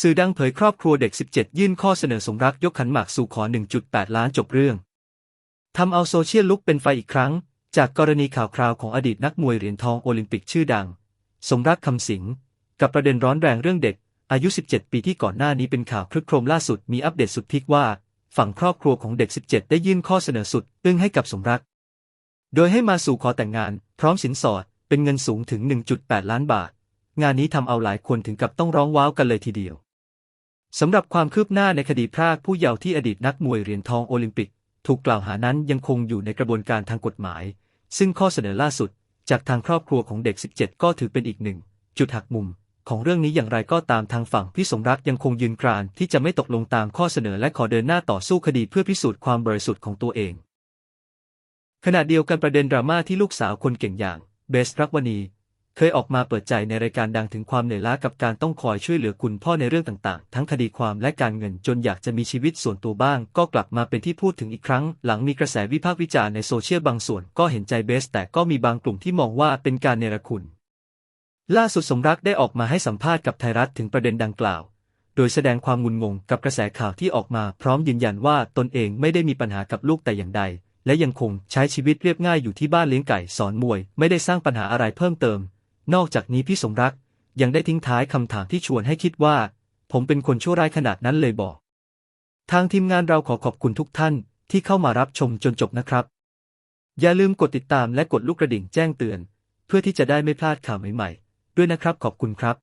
สื่อดังเผยครอบครัวเด็ก 17 ยื่นข้อเสนอสมรักยกขันหมากสู่ขอ 1.8 ล้านจบเรื่อง ทำเอาโซเชียลลุกเป็นไฟอีกครั้ง จากกรณีข่าวคราวของอดีตนักมวยเหรียญทองโอลิมปิกชื่อดัง สมรักคำสิง กับประเด็นร้อนแรงเรื่องเด็ก อายุ 17 ปีที่ก่อนหน้านี้เป็นข่าวคลึกโครมล่าสุดมีอัปเดตสุดพีคว่า ฝั่งครอบครัวของเด็ก 17 ได้ยื่นข้อเสนอสุดอึ้งให้กับสมรัก โดยให้มาสู่ขอแต่งงาน พร้อมสินสอด เป็นเงินสูงถึง 1.8 ล้านบาท งานนี้ทำเอาหลายคนถึงกับต้องร้องว้าวกันเลยทีเดียว สำหรับความคืบหน้าในคดีพรากผู้เยาว์ที่อดีตนักมวยเหรียญทองโอลิมปิก ถูกกล่าวหานั้นยังคงอยู่ในกระบวนการทางกฎหมาย ซึ่งข้อเสนอล่าสุด จากทางครอบครัวของเด็ก 17 ก็ถือเป็นอีกหนึ่ง จุดหักมุม ของเรื่องนี้อย่างไรก็ตามทางฝั่งพี่สมรักยังคงยืนกรานที่จะไม่ตกลงตามข้อเสนอและขอเดินหน้าต่อสู้คดีเพื่อพิสูจน์ความบริสุทธิ์ของตัวเอง ขณะเดียวกันประเด็นดราม่าที่ลูกสาวคนเก่งอย่างเบสรักวณี เคยออกมาเปิดใจในรายการดังถึงความเหนื่อยล้ากับการต้องคอยช่วยเหลือคุณพ่อในเรื่องต่างๆ ทั้งคดีความและการเงินจนอยากจะมีชีวิตส่วนตัวบ้าง ก็กลับมาเป็นที่พูดถึงอีกครั้ง หลังมีกระแสวิพากษ์วิจารณ์ในโซเชียลบางส่วนก็เห็นใจเบส แต่ก็มีบางกลุ่มที่มองว่าเป็นการเนรคุณ ล่าสุดสมรักได้ออกมาให้สัมภาษณ์กับไทยรัฐถึงประเด็นดังกล่าว โดยแสดงความงุนงงกับกระแสข่าวที่ออกมา พร้อมยืนยันว่าตนเองไม่ได้มีปัญหากับลูกแต่อย่างใดและยังคงใช้ชีวิตเรียบง่ายอยู่ที่บ้านเลี้ยงไก่สอนมวย ไม่ได้สร้างปัญหาอะไรเพิ่มเติม นอกจากนี้พี่สมรักยังได้ทิ้งท้ายคำถามที่ชวนให้คิดว่า ผมเป็นคนชั่วร้ายขนาดนั้นเลยบอก ทางทีมงานเราขอขอบคุณทุกท่านที่เข้ามารับชมจนจบนะครับ อย่าลืมกดติดตามและกดลูกกระดิ่งแจ้งเตือน เพื่อที่จะได้ไม่พลาดข่าวใหม่ๆ ด้วยนะครับขอบคุณครับ